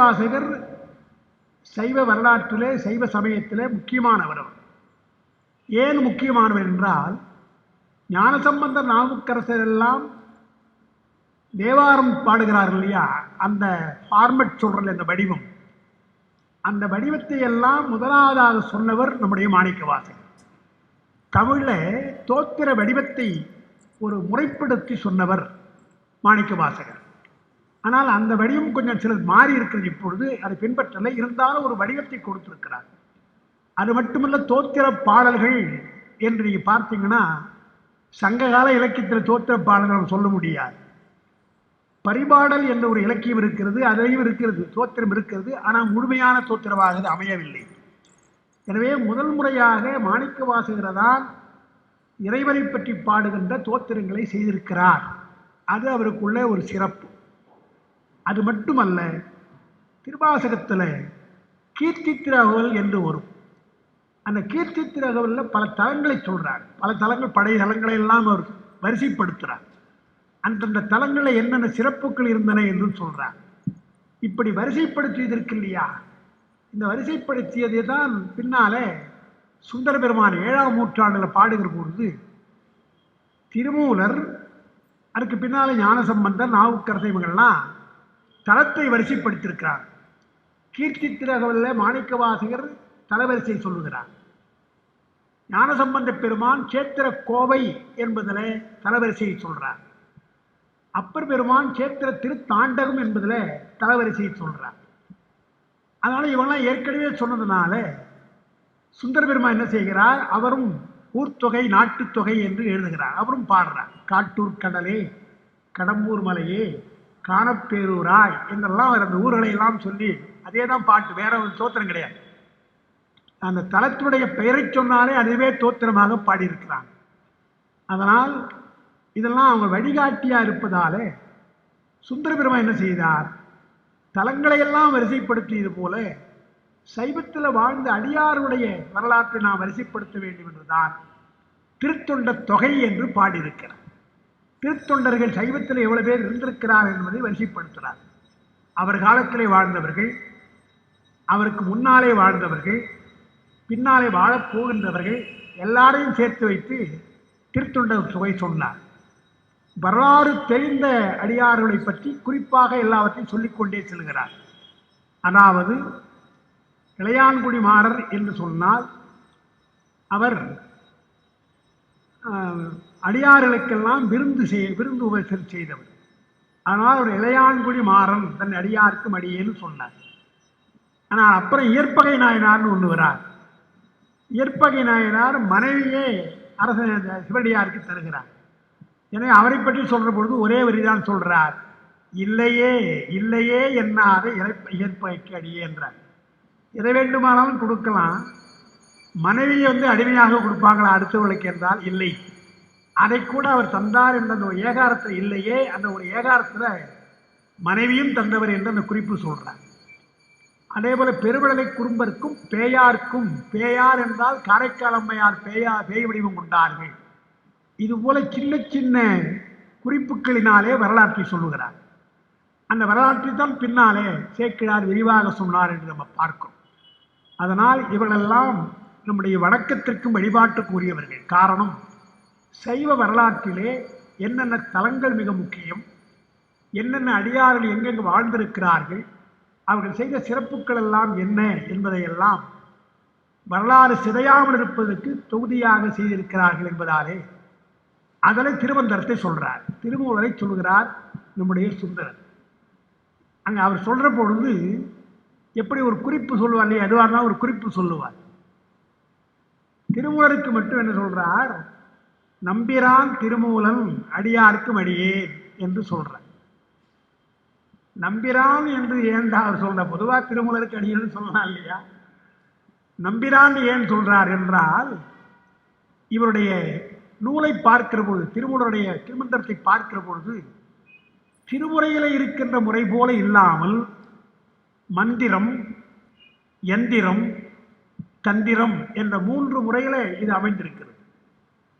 வாசகர் சைவ வரலாற்றிலே சைவ சமயத்திலே முக்கியமானவர் ஏன் முக்கியமானவர் என்றால் ஞானசம்பந்த நாவுக்கரசர் எல்லாம் தேவாரம் பாடுகிறார்கள் இல்லையா? அந்த ஃபார்மட் சொல்கிற அந்த வடிவம். அந்த வடிவத்தை எல்லாம் முதலாவதாக சொன்னவர் நம்முடைய மாணிக்கவாசகர். தமிழில் தோத்திர வடிவத்தை ஒரு முறைப்படுத்தி சொன்னவர் மாணிக்கவாசகர். ஆனால் அந்த வடிவம் கொஞ்சம் சிலது மாறி இருக்கிறது இப்பொழுது. அதை பின்பற்றலை. இருந்தாலும் ஒரு வடிவத்தை கொடுத்திருக்கிறார். அது மட்டுமல்ல தோத்திர பாடல்கள் என்று நீங்கள் பார்த்தீங்கன்னா சங்ககால இலக்கியத்தில் தோத்திர பாடல்கள் நம்ம சொல்ல முடியாது. பரிபாடல் என்ற ஒரு இலக்கியம் இருக்கிறது அதையும் இருக்கிறது தோத்திரம் இருக்கிறது. ஆனால் முழுமையான தோத்திரமாக அது அமையவில்லை. எனவே முதல் முறையாக மாணிக்க வாசகர் இறைவனை பற்றி பாடுகின்ற தோத்திரங்களை செய்திருக்கிறார். அது அவருக்குள்ள ஒரு சிறப்பு. அது மட்டுமல்ல திருவாசகத்தில் கீர்த்தி திரகவல் என்று வரும். அந்த கீர்த்தி திரகவலில் பல தலங்களை சொல்கிறார் பல தலங்கள் பழைய தலங்களை எல்லாம் அவர் வரிசைப்படுத்துகிறார் அந்தந்த தலங்களில் என்னென்ன சிறப்புகள் இருந்தன என்று சொல்கிறார் இப்படி வரிசைப்படுத்தியது இல்லையா? இந்த வரிசைப்படுத்தியதை தான் பின்னாலே சுந்தர பெருமான் ஏழாம் நூற்றாண்டில் பாடுகிற பொழுது திருமூலர் அதுக்கு பின்னால் ஞானசம்பந்தர் நாவுக்கரசை இவங்கள்லாம் தலத்தை வரிசைப்படுத்தியிருக்கிறார். கீர்த்தி திரகவல்ல மாணிக்கவாசகர் சொல்லுகிறார். ஞானசம்பந்த பெருமான் சேத்திர கோவை என்பதில் தலவரிசையை சொல்கிறார் அப்பர் பெருமான் சேத்திர திருத்தாண்டகம் என்பதில் தலவரிசையை சொல்கிறார் அதனால் இவங்களாம் ஏற்கனவே சொன்னதுனால சுந்தர பெருமான் என்ன செய்கிறார்? அவரும் ஊர்த்தொகை நாட்டுத்தொகை என்று எழுதுகிறார். அவரும் பாடுறார். காட்டூர் கடலே கடம்பூர் மலையே காணப்பேரூராய் என்றெல்லாம் அவர் அந்த ஊர்களை எல்லாம் சொல்லி அதே தான் பாட்டு வேற ஒரு தோத்திரம் கிடையாது. அந்த தலத்தினுடைய பெயரை சொன்னாலே அதுவே தோத்திரமாக பாடியிருக்கிறாங்க. அதனால் இதெல்லாம் அவங்க வழிகாட்டியாக இருப்பதாலே சுந்தர என்ன செய்தார்? தலங்களையெல்லாம் வரிசைப்படுத்தியது போல சைவத்தில் வாழ்ந்த அடியாருடைய வரலாற்றை நாம் வரிசைப்படுத்த வேண்டும் என்றுதான் திருத்தொண்ட தொகை என்று பாடியிருக்கிறார். திருத்தொண்டர்கள் சைவத்தில் எவ்வளவு பேர் இருந்திருக்கிறார் என்பதை வரிசைப்படுத்துகிறார். அவர் காலத்திலே வாழ்ந்தவர்கள் அவருக்கு முன்னாலே வாழ்ந்தவர்கள் பின்னாலே வாழப் போகின்றவர்கள் எல்லாரையும் சேர்த்து வைத்து திருத்தொண்டர் தொகை சொன்னார். வரலாறு தெரிந்த அடியார்களை பற்றி குறிப்பாக எல்லாவற்றையும் சொல்லிக்கொண்டே செல்கிறார். அதாவது இளையான்குடி மாறர் என்று சொன்னால் அவர் அடியார்களுக்கெல்லாம் விருந்து செய் விருந்து உபசரி செய்தவர். அதனால் ஒரு இளையான்குடி மாறன் தன் அடியாருக்கும் அடியேன்னு சொன்னார். ஆனால் அப்புறம் இயற்பகை நாயனார்னு ஒன்று வரார். இயற்பகை நாயனார் மனைவியே அரச சிவடியாருக்கு தருகிறார். எனவே அவரை பற்றி சொல்கிற பொழுது ஒரே வரிதான் சொல்கிறார் இல்லையே இல்லையே என்னாத இறைப்ப இயற்பகைக்கு அடியே என்றார். எதை வேண்டுமானாலும் கொடுக்கலாம். மனைவியை வந்து அடிமையாக கொடுப்பாங்களா அடுத்தவர்களுக்கு என்றால் இல்லை. அதை கூட அவர் தந்தார் என்ற அந்த ஒரு ஏகாரத்தில் இல்லையே அந்த ஒரு ஏகாரத்தில் மனைவியும் தந்தவர் என்று அந்த குறிப்பு சொல்கிறார் அதே போல் பெருவிடலை குறும்பருக்கும் பேயாருக்கும் பேயார் என்றால் காரைக்கால் அம்மையார் பேயா பேய் வடிவம் கொண்டார்கள். இது போல சின்ன சின்ன குறிப்புகளினாலே வரலாற்றை சொல்லுகிறார். அந்த வரலாற்றை தான் பின்னாலே சேக்கிழார் விரிவாக சொன்னார் என்று நம்ம பார்க்கிறோம். அதனால் இவர்களெல்லாம் நம்முடைய வணக்கத்திற்கும் வழிபாட்டுக்குரியவர்கள். காரணம் சைவ வரலாற்றிலே என்னென்ன தலங்கள் மிக முக்கியம் என்னென்ன அடியார்கள் எங்கெங்கு வாழ்ந்திருக்கிறார்கள் அவர்கள் செய்த சிறப்புகள் எல்லாம் என்ன என்பதையெல்லாம் வரலாறு சிதையாமல் இருப்பதற்கு தொகுதியாக செய்திருக்கிறார்கள் என்பதாலே அதனை திருவந்தரத்தை சொல்கிறார் திருமூலரை சொல்கிறார் நம்முடைய சுந்தரர். அங்கே அவர் சொல்கிற பொழுது எப்படி ஒரு குறிப்பு சொல்லுவார் இல்லையா எதுவாக இருந்தாலும் ஒரு குறிப்பு சொல்லுவார். திருமூலருக்கு மட்டும் என்ன சொல்கிறார் நம்பிரான் திருமூலன் அடியாருக்கும் அடியேன் என்று சொல்றார். நம்பிரான் என்று ஏன்டா அவர் சொல்ற? பொதுவாக திருமூலருக்கு அடியேன்னு சொல்லலாம் இல்லையா? நம்பிரான் ஏன் சொல்றார் என்றால் இவருடைய நூலை பார்க்கிற பொழுது திருமூலருடைய திருமந்திரத்தை பார்க்கிற பொழுது திருமுறையில் இருக்கின்ற முறை போல இல்லாமல் மந்திரம் எந்திரம் தந்திரம் என்ற மூன்று முறையில் இது அமைந்திருக்கிறது.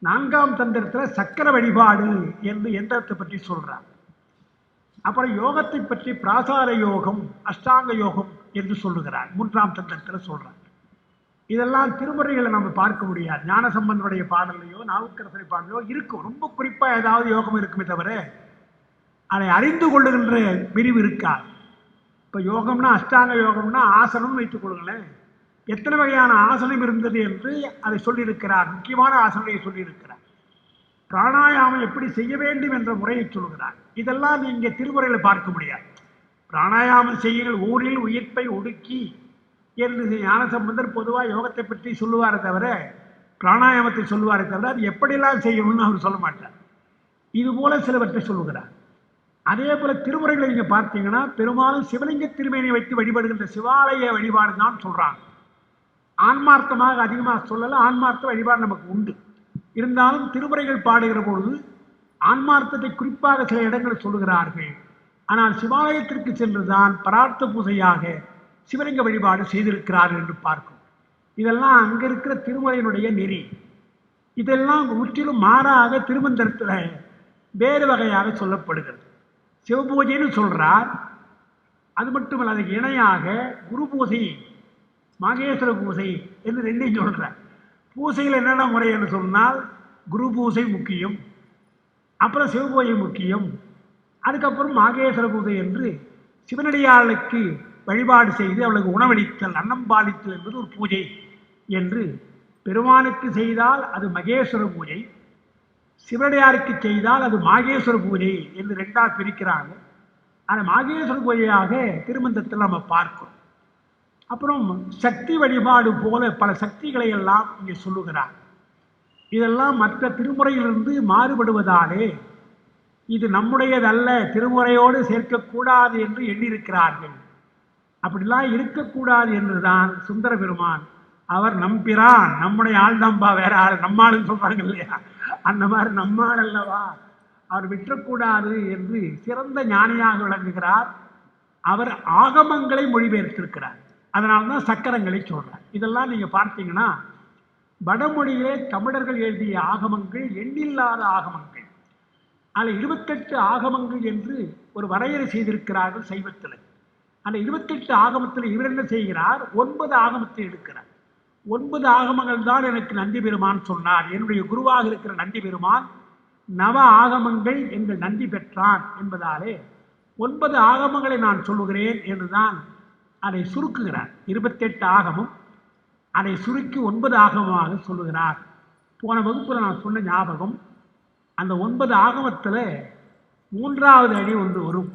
நான்காம் தந்திரத்தில் சக்கர வழிபாடு என்று எந்திரத்தை பற்றி சொல்கிறார் அப்புறம் யோகத்தை பற்றி பிராசார யோகம் அஷ்டாங்க யோகம் என்று சொல்லுகிறார். மூன்றாம் தந்திரத்தில் சொல்கிறார் இதெல்லாம் திருமுறைகளை நம்ம பார்க்க முடியாது. ஞானசம்பந்தனுடைய பாடல்லையோ நாவுக்கரசரை பாடலையோ இருக்கும். ரொம்ப குறிப்பாக ஏதாவது யோகம் இருக்குமே தவிர அதை அறிந்து கொள்ளுகின்ற விரிவு இருக்காது. இப்போ யோகம்னா அஷ்டாங்க யோகம்னா ஆசனம்னு வைத்துக் கொள்ளுங்களேன். எத்தனை வகையான ஆசனம் இருந்தது என்று அதை சொல்லியிருக்கிறார். முக்கியமான ஆசனையை சொல்லியிருக்கிறார். பிராணாயாமம் எப்படி செய்ய வேண்டும் என்ற முறையை சொல்கிறார். இதெல்லாம் நீங்க திருமுறையில் பார்க்க முடியாது. பிராணாயாமம் செய்யுங்கள். ஊரில் உயிர்ப்பை ஒடுக்கி என்று ஞானசம்பந்தர் பொதுவாக யோகத்தை பற்றி சொல்லுவாரே தவிர பிராணாயாமத்தை சொல்லுவாரே தவிர அது எப்படிலாம் செய்யணும்னு அவர் சொல்ல மாட்டார். இது போல சிலவற்றை சொல்லுகிறார். அதே போல திருமுறைகளை நீங்கள் பார்த்தீங்கன்னா பெரும்பாலும் சிவலிங்க திருமேனியை வைத்து வழிபடுகின்ற சிவாலய வழிபாடு தான் சொல்கிறாங்க ஆன்மார்த்தமாக அதிகமாக சொல்லலை ஆன்மார்த்த வழிபாடு நமக்கு உண்டு. இருந்தாலும் திருமுறைகள் பாடுகிற பொழுது ஆன்மார்த்தத்தை குறிப்பாக சில இடங்கள் சொல்லுகிறார்கள். ஆனால் சிவாலயத்திற்கு சென்றுதான் பரார்த்த பூசையாக சிவலிங்க வழிபாடு செய்திருக்கிறார்கள் என்று பார்க்கும் இதெல்லாம் அங்கே இருக்கிற திருமுறையினுடைய நெறி. இதெல்லாம் முற்றிலும் மாறாக திருமந்திரத்தில் வேறு வகையாக சொல்லப்படுகிறது. சிவபூஜைன்னு சொல்கிறார் அது மட்டுமல்ல அதுக்கு இணையாக குரு பூஜை மகேஸ்வர பூசை என்று ரெண்டையும் சொல்கிறேன் பூசையில் என்னென்ன முறை என்று சொன்னால் குரு பூசை முக்கியம் அப்புறம் சிவபூஜை முக்கியம் அதுக்கப்புறம் மாகேஸ்வர பூஜை என்று சிவனடியாளுக்கு வழிபாடு செய்து அவளுக்கு உணவளித்தல் அன்னம் பாலித்தல் என்பது ஒரு பூஜை என்று பெருமானுக்கு செய்தால் அது மகேஸ்வர பூஜை சிவனடியாருக்கு செய்தால் அது மாகேஸ்வர பூஜை என்று ரெண்டாக பிரிக்கிறாங்க. அந்த மாகேஸ்வர பூஜையாக திருமந்தத்தில் நம்ம பார்க்கிறோம். அப்புறம் சக்தி வழிபாடு போல பல சக்திகளை எல்லாம் இங்கே சொல்லுகிறார். இதெல்லாம் மற்ற திருமுறையிலிருந்து மாறுபடுவதாலே இது நம்முடையதல்ல திருமுறையோடு சேர்க்கக்கூடாது என்று எண்ணியிருக்கிறார்கள். அப்படிலாம் இருக்கக்கூடாது என்றுதான் சுந்தர பெருமான் அவர் நம்பிரான் நம்முடைய ஆள் தான்பா வேற ஆள் நம்மாளுன்னு சொல்றாங்க இல்லையா? அந்த மாதிரி நம்மாள் அல்லவா? அவர் விற்றக்கூடாது என்று சிறந்த ஞானியாக விளங்குகிறார். அவர் ஆகமங்களை மொழிபெயர்த்திருக்கிறார். அதனால தான் சக்கரங்களை சொல்கிறேன் இதெல்லாம் நீங்கள் பார்த்தீங்கன்னா வடமொழியிலே தமிழர்கள் எழுதிய ஆகமங்கள் எண்ணில்லாத ஆகமங்கள். அதில் இருபத்தெட்டு ஆகமங்கள் என்று ஒரு வரையறை செய்திருக்கிறார்கள் சைவத்தில். அந்த இருபத்தெட்டு ஆகமத்தில் இவர் என்ன செய்கிறார்? ஒன்பது ஆகமத்தை எடுக்கிறார். ஒன்பது ஆகமங்கள் தான் எனக்கு நந்தி பெருமான் சொன்னார். என்னுடைய குருவாக இருக்கிற நந்தி பெருமான் நவ ஆகமங்கள் எங்கள் நந்தி பெற்றான் என்பதாலே ஒன்பது ஆகமங்களை நான் சொல்லுகிறேன் என்றுதான் அதை சுருக்குகிறார். இருபத்தெட்டு ஆகமும் அதை சுருக்கி ஒன்பது ஆகமமாக சொல்லுகிறார். போன வகுப்பில் நான் சொன்ன ஞாபகம் அந்த ஒன்பது ஆகமத்தில் மூன்றாவது அடி ஒன்று வரும்.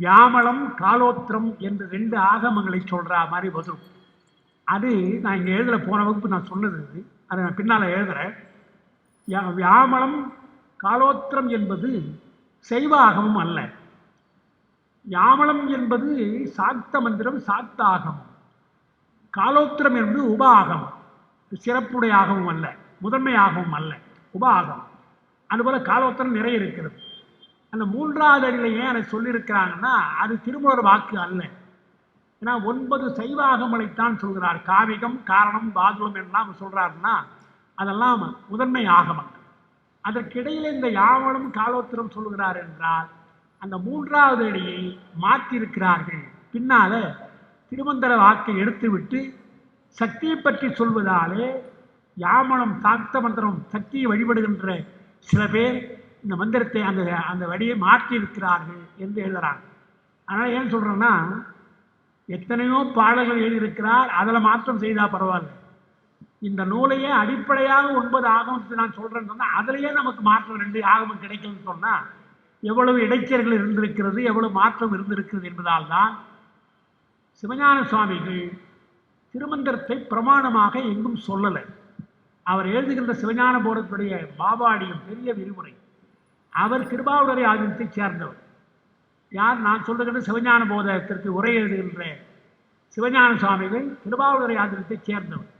வியாமளம் காலோத்திரம் என்று ரெண்டு ஆகமங்களை சொல்கிற மாதிரி வரும். அது நான் இங்கே எழுதலை போன வகுப்பு நான் சொன்னது அதை நான் பின்னால் எழுதுகிறேன் யா- வியாமளம் காலோத்திரம் என்பது சைவ ஆகமும் அல்ல. யாமளம் என்பது சாக்த மந்திரம் சாக்தாகம். காலோத்திரம் என்பது உபாகம். சிறப்புடையாகவும் அல்ல முதன்மையாகவும் அல்ல உபாகம். அதுபோல் காலோத்திரம் நிறைய இருக்கிறது. அந்த மூன்றாவது அடியில் ஏன் அதை சொல்லியிருக்கிறாங்கன்னா அது திருமூலர் வாக்கு அல்ல. ஏன்னா ஒன்பது சைவாகமலைத்தான் சொல்கிறார். காவிகம் காரணம் பாதுளம் எல்லாம் சொல்கிறாருன்னா அதெல்லாம் முதன்மை ஆகமங்கள் அதற்கிடையில் இந்த யாவனும் காலோத்திரம் சொல்லுகிறார் என்றால் அந்த மூன்றாவது அடியை மாற்றியிருக்கிறார்கள். பின்னால திருமந்திர வாக்கை எடுத்துவிட்டு சக்தியை பற்றி சொல்வதாலே யாமனம் சாக்த மந்திரம் சக்தியை வழிபடுகின்ற சில பேர் இந்த மந்திரத்தை அந்த அந்த வழியை மாற்றியிருக்கிறார்கள் என்று எழுதுறாங்க. அதனால் ஏன் சொல்கிறேன்னா எத்தனையோ பாடல்கள் எழுதியிருக்கிறார் அதில் மாற்றம் செய்தால் பரவாயில்ல. இந்த நூலையே அடிப்படையாக ஒன்பது ஆகமத்தை நான் சொல்கிறேன்னு சொன்னால் அதுலேயே நமக்கு மாற்றம் ரெண்டு ஆகமம் கிடைக்கும்னு சொன்னால் எவ்வளவு இடைச்சர்கள் இருந்திருக்கிறது எவ்வளவு மாற்றம் இருந்திருக்கிறது என்பதால் தான் சிவஞான சுவாமிகள் திருமந்திரத்தை பிரமாணமாக எங்கும் சொல்லலை. அவர் எழுதுகின்ற சிவஞான போரத்துடைய பாபாடியும் பெரிய விரிவுரை. அவர் திருபாவுடரை ஆதினத்தைச் சேர்ந்தவர். யார்? நான் சொல்லுகின்ற சிவஞான போதத்திற்கு உரை எழுதுகின்ற சிவஞான சுவாமிகள் திருவாவூரை ஆதினத்தைச் சேர்ந்தவர்.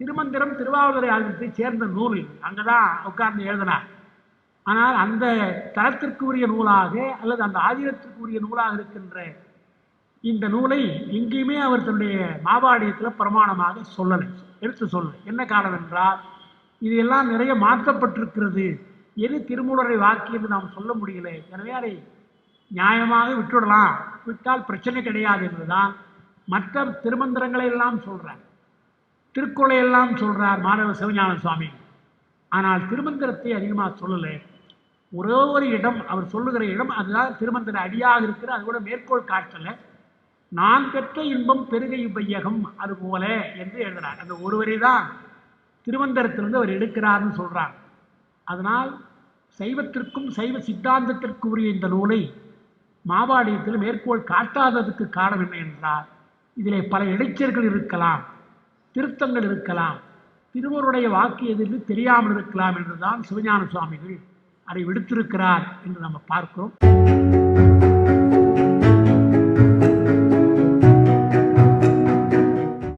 திருமந்திரம் திருவாவூரை ஆதினத்தைச் சேர்ந்த நூல் அங்கே தான் உட்கார்ந்து எழுதினார். ஆனால் அந்த தரத்திற்குரிய நூலாக அல்லது அந்த ஆதீனத்திற்கு உரிய நூலாக இருக்கின்ற இந்த நூலை எங்கேயுமே அவர் தன்னுடைய மாபாடியத்தில் பிரமாணமாக சொல்லலை எடுத்து சொல்லலை. என்ன காரணம் என்றால் இது எல்லாம் நிறைய மாற்றப்பட்டிருக்கிறது. எது திருமூலரை வாக்கி என்று நாம் சொல்ல முடியல. எனவே அதை நியாயமாக விட்டுடலாம். விட்டால் பிரச்சனை கிடையாது என்றுதான் மற்ற திருமந்திரங்களை எல்லாம் சொல்கிறார் திருக்குறளை எல்லாம் சொல்றார் மாணவ சிவஞான சுவாமி ஆனால் திருமந்திரத்தை அதிகமாக சொல்லலை. ஒரே ஒரு இடம் அவர் சொல்லுகிற இடம் அதுதான் திருமந்திர அடியாக இருக்கிற அது கூட மேற்கோள் காட்டலை. நான் பெற்ற இன்பம் பெருகை வையகம் அது போல என்று எழுதுறார். அந்த ஒருவரை தான் திருமந்திரத்திலிருந்து அவர் எடுக்கிறார்னு சொல்கிறார் அதனால் சைவத்திற்கும் சைவ சித்தாந்தத்திற்கு உரிய இந்த நூலை மாவாடியத்தில் மேற்கோள் காட்டாததுக்கு காரணம் என்ன என்றால் இதிலே பல இடைச்சர்கள் இருக்கலாம் திருத்தங்கள் இருக்கலாம் திருவருடைய வாக்கு எது தெரியாமல் இருக்கலாம் என்றுதான் சிவஞான சுவாமிகள் அதை விடுத்திருக்கிறார் என்று நம்ம பார்க்கிறோம்.